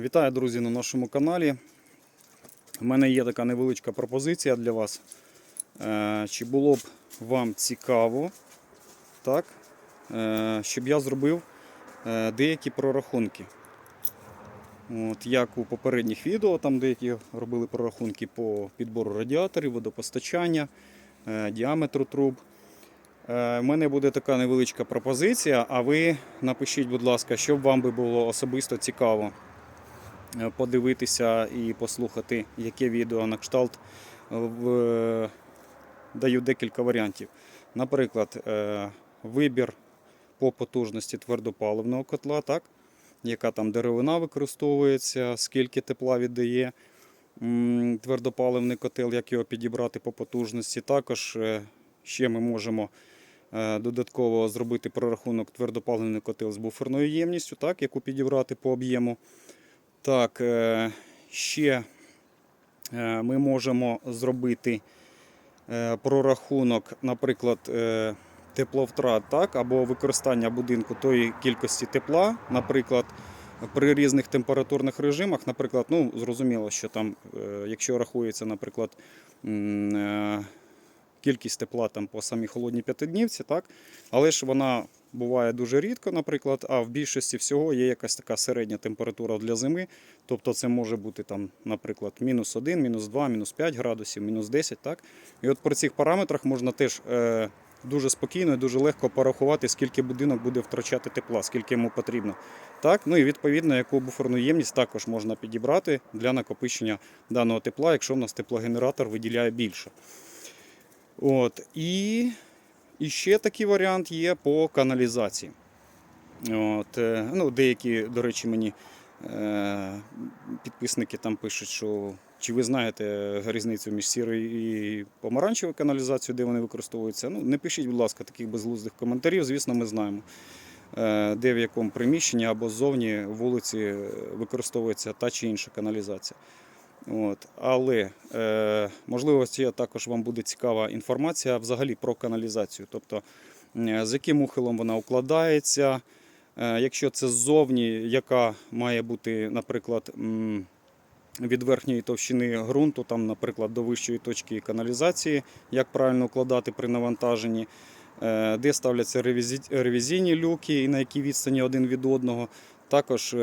Вітаю, друзі, на нашому каналі. У мене є така невеличка пропозиція для вас. Е, Чи було б вам цікаво, так, е, щоб я зробив е, деякі прорахунки. От, як у попередніх відео, там деякі робили прорахунки по підбору радіаторів, водопостачання, діаметру труб. У мене буде така невеличка пропозиція, а ви напишіть, будь ласка, щоб вам би було особисто цікаво подивитися і послухати, яке відео на кшталт е, даю декілька варіантів. Наприклад, е, вибір по потужності твердопаливного котла, так? яка там деревина використовується, скільки тепла віддає твердопаливний котел, як його підібрати по потужності. Також е, ще ми можемо е, додатково зробити прорахунок твердопаливний котел з буферною ємністю, так, яку підібрати по об'єму. Так, е, ще е, ми можемо зробити е, прорахунок, наприклад, тепловтрат, так, або використання будинку тої кількості тепла, наприклад, при різних температурних режимах, наприклад, ну, зрозуміло, що там, якщо рахується, наприклад, кількість тепла там по самій холодній п'ятиднівці, так, але ж вона буває дуже рідко, наприклад, а в більшості всього є якась така середня температура для зими. Тобто це може бути там, наприклад, мінус 1, мінус 2, мінус 5 градусів, мінус 10. Так? І от при цих параметрах можна теж е, дуже спокійно і дуже легко порахувати, скільки будинок буде втрачати тепла, скільки йому потрібно. Так? Ну і відповідно, яку буферну ємність також можна підібрати для накопичення даного тепла, якщо в нас теплогенератор виділяє більше. От. І, і ще такий варіант є по каналізації. От, е, ну, деякі, до речі, мені е, підписники там пишуть, що чи ви знаєте різницю між сірою і помаранчевою каналізацією, де вони використовуються. Ну, не пишіть, будь ласка, таких безглуздих коментарів. Звісно, ми знаємо, е, де в якому приміщенні або ззовні вулиці використовується та чи інша каналізація. От. Але е, можливо, також вам буде цікава інформація взагалі про каналізацію. Тобто, е, з яким ухилом вона укладається. Е, Якщо це ззовні, яка має бути, наприклад, від верхньої товщини ґрунту, там, наприклад, до вищої точки каналізації, як правильно укладати при навантаженні, е, де ставляться ревізі- ревізійні люки і на якій відстані один від одного. Також е,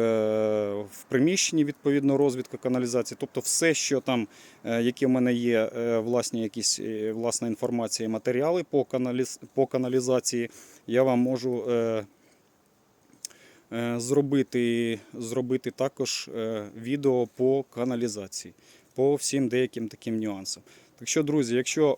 в приміщенні відповідно розвідка каналізації, тобто все, що там, е, які в мене є е, власні якісь власна інформація і матеріали по, каналіз, по каналізації, я вам можу зробити, зробити також відео по каналізації, по всім деяким таким нюансам. Так що, друзі, якщо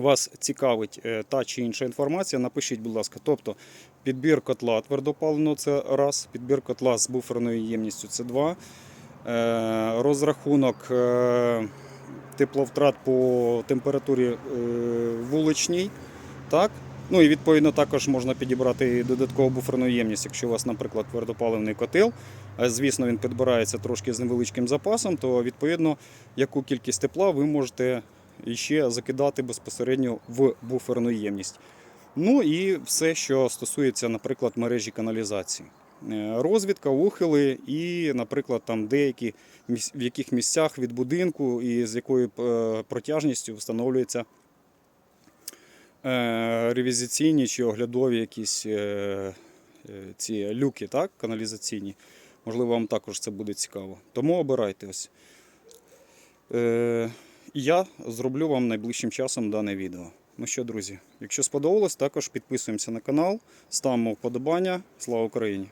вас цікавить е, та чи інша інформація, напишіть, будь ласка. Тобто підбір котла твердопаливного це раз, підбір котла з буферною ємністю це два. Е, Розрахунок е, тепловтрат по температурі вуличній. Так? Ну і відповідно також можна підібрати додаткову буферну ємність, якщо у вас, наприклад, твердопаливний котел. Звісно, він підбирається трошки з невеличким запасом, то відповідно яку кількість тепла ви можете ще закидати безпосередньо в буферну ємність. Ну і все, що стосується, наприклад, мережі каналізації. Е, Розвідка, ухили і, наприклад, там деякі в яких місцях від будинку і з якою е, протяжністю встановлюються е, ревізиційні чи оглядові якісь ці люки, так, каналізаційні. Можливо, вам також це буде цікаво. Тому обирайте ось. Я зроблю вам найближчим часом дане відео. Ну що, друзі, якщо сподобалось, також підписуємося на канал, ставимо вподобання. Слава Україні!